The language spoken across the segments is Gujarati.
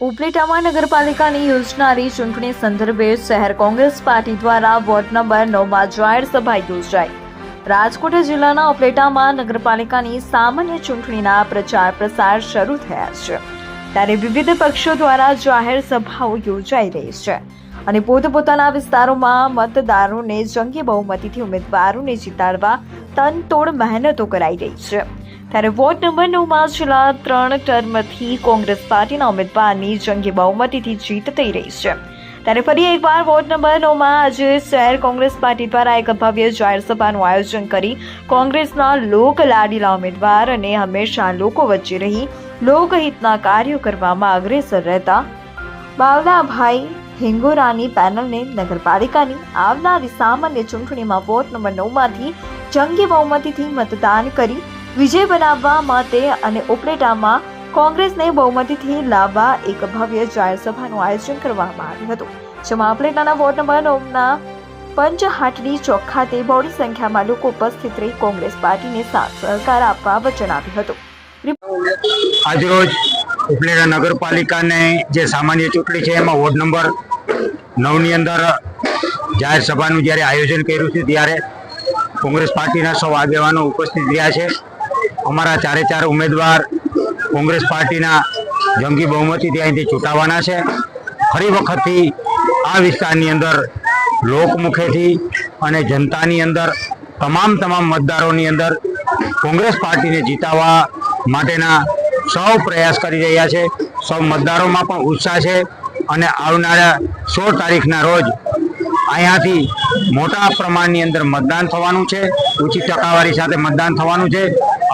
ઉપલેટામાં નગરપાલિકાની યોજનારી ચૂંટણી સંદર્ભે શહેર કોંગ્રેસ પાર્ટી દ્વારા વોર્ડ નંબર નવમાં જાહેર સભા યોજાઈ. રાજકોટ જિલ્લાના ઉપલેટામાં નગરપાલિકાની સામાન્ય ચૂંટણીના પ્રચાર પ્રસાર શરૂ થયા છે. ત્યારે વિવિધ પક્ષો દ્વારા જાહેર સભાઓ યોજાઈ રહી છે અને પોતપોતાના વિસ્તારોમાં મતદારોને જંગી બહુમતીથી ઉમેદવારોને જીતાડવા તનતોડ મહેનતો કરાઈ રહી છે. ત્યારે વોર્ડ નંબર નવમાં છેલ્લા ત્રણ ટર્મથી કોંગ્રેસ પાર્ટીના ઉમેદવારની જંગી બહુમતીથી જીત થઈ રહી છે. ત્યારે ફરી એકવાર વોર્ડ નંબર નવમાં આજે શહેર કોંગ્રેસ પાર્ટી દ્વારા એક ભવ્ય જાહેર સભાનું આયોજન કરી કોંગ્રેસના લોક લાડીલા ઉમેદવાર અને હંમેશા લોકો વચ્ચે રહી લોકહિતના કાર્યો કરવામાં અગ્રેસર રહેતા બાવલાભાઈ હિંગોરાની પેનલને નગરપાલિકાની આવનારી સામાન્ય ચૂંટણીમાં વોર્ડ નંબર નવમાંથી જંગી બહુમતીથી મતદાન કરી વિજય બનાવવા માટે અને ઉપલેટામાં કોંગ્રેસને બહુમતીથી લાવવા એક ભવ્ય જાહેર સભાનું આયોજન કરવામાં આવ્યું હતું, જેમાં ઉપલેટાના વોર્ડ નંબર નવના પંચહાટડી ચોક ખાતે બહોળી સંખ્યામાં લોકો ઉપસ્થિત રહી કોંગ્રેસ પાર્ટીને સાથ સહકાર આપવા વચન આપ્યું હતું. આજરોજ ઉપલેટા નગરપાલિકાને જે સામાન્ય ચૂંટણી છે, એમાં વોર્ડ નંબર નવની અંદર જાહેર સભાનું જ્યારે આયોજન કર્યું છે, ત્યારે કોંગ્રેસ પાર્ટીના સૌ આગેવાનો ઉપસ્થિત રહ્યા છે. અમારા ચારે ચાર ઉમેદવાર કોંગ્રેસ પાર્ટીના જંગી બહુમતીથી અહીંથી ચૂંટાવાના છે. ફરી વખતથી આ વિસ્તારની અંદર લોકમુખેથી અને જનતાની અંદર, તમામ તમામ મતદારોની અંદર કોંગ્રેસ પાર્ટીને જીતાવા માટેના સૌ પ્રયાસ કરી રહ્યા છે. સૌ મતદારોમાં પણ ઉત્સાહ છે અને આવનારા સોળ તારીખના રોજ અહીંયાથી મોટા પ્રમાણની અંદર મતદાન થવાનું છે. ઊંચી ટકાવારી સાથે મતદાન થવાનું છે.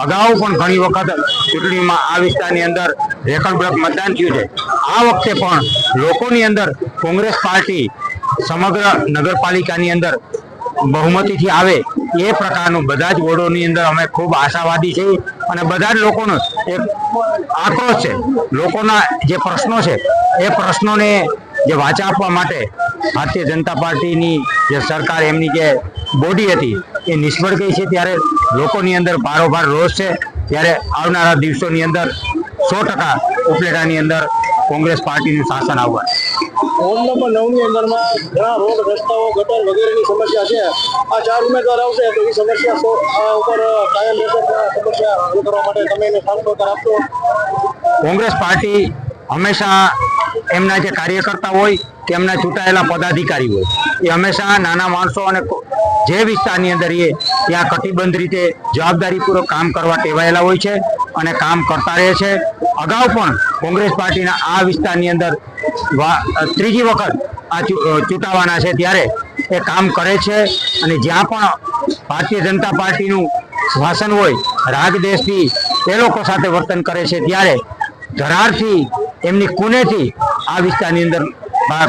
અગાઉ પણ ઘણી વખત ચૂંટણીમાં આ વિસ્તારની અંદર રેકર્ડ બ્લોક મતદાન થયું છે. આ વખતે પણ લોકોની અંદર કોંગ્રેસ પાર્ટી સમગ્ર નગરપાલિકાની અંદર બહુમતીથી આવે એ પ્રકારનું બધા જ વોર્ડોની અંદર અમે ખૂબ આશાવાદી છીએ અને બધા જ લોકોનો એક આક્રોશ છે. લોકોના જે પ્રશ્નો છે, એ પ્રશ્નોને જે વાચા આપવા માટે ભારતીય જનતા પાર્ટીની જે સરકાર એમની જે બોડી હતી એ નિષ્ફળ ગઈ છે. ત્યારે લોકોની અંદર ભારોભાર રોષ છે. ત્યારે આવનારા દિવસોની અંદર સો ટકા ઉપલેટાની અંદર કોંગ્રેસ પાર્ટીનું શાસન આવવા વોર્ડ નંબર નવની અંદરમાં ઘણા રોડ રસ્તાઓ ગટર વગેરેની સમસ્યા છે. આ ચાર ઉમેદવાર આવશે તો એ સમસ્યા આ ઉપર કાયમ રહેશે સમસ્યા હલ કરવા માટે તમે એને સાથ સહકાર આપશો. કોંગ્રેસ પાર્ટી હંમેશા એમના જે કાર્યકર્તા હોય કે એમના ચૂંટાયેલા પદાધિકારી હોય, એ હંમેશા નાના માણસો અને જે વિસ્તારની અંદર એ ત્યાં કટિબંધ રીતે જવાબદારીપૂર્વક કામ કરવા ટેવાયેલા હોય છે અને કામ કરતા રહે છે. અગાઉ પણ કોંગ્રેસ પાર્ટીના આ વિસ્તારની અંદર ત્રીજી વખત આ ચૂંટાવાના છે ત્યારે એ કામ કરે છે અને જ્યાં પણ ભારતીય જનતા પાર્ટીનું શાસન હોય, રાગ દેશથી એ લોકો સાથે વર્તન કરે છે ત્યારે ધરારથી એમની કુનેથી આ વિસ્તારની અંદર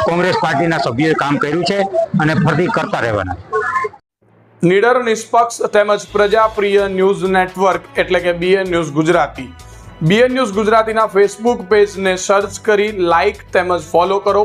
કોંગ્રેસ પાર્ટીના સભ્યોએ કામ કર્યું છે અને ફરતી કરતા રહેવાના નિડર, નિષ્પક્ષ તેમજ પ્રજાપ્રિય ન્યૂઝ નેટવર્ક એટલે કે BN news Gujarati. BN news ગુજરાતીના ફેસબુક પેજને સર્ચ કરી લાઇક તેમજ ફોલો કરો.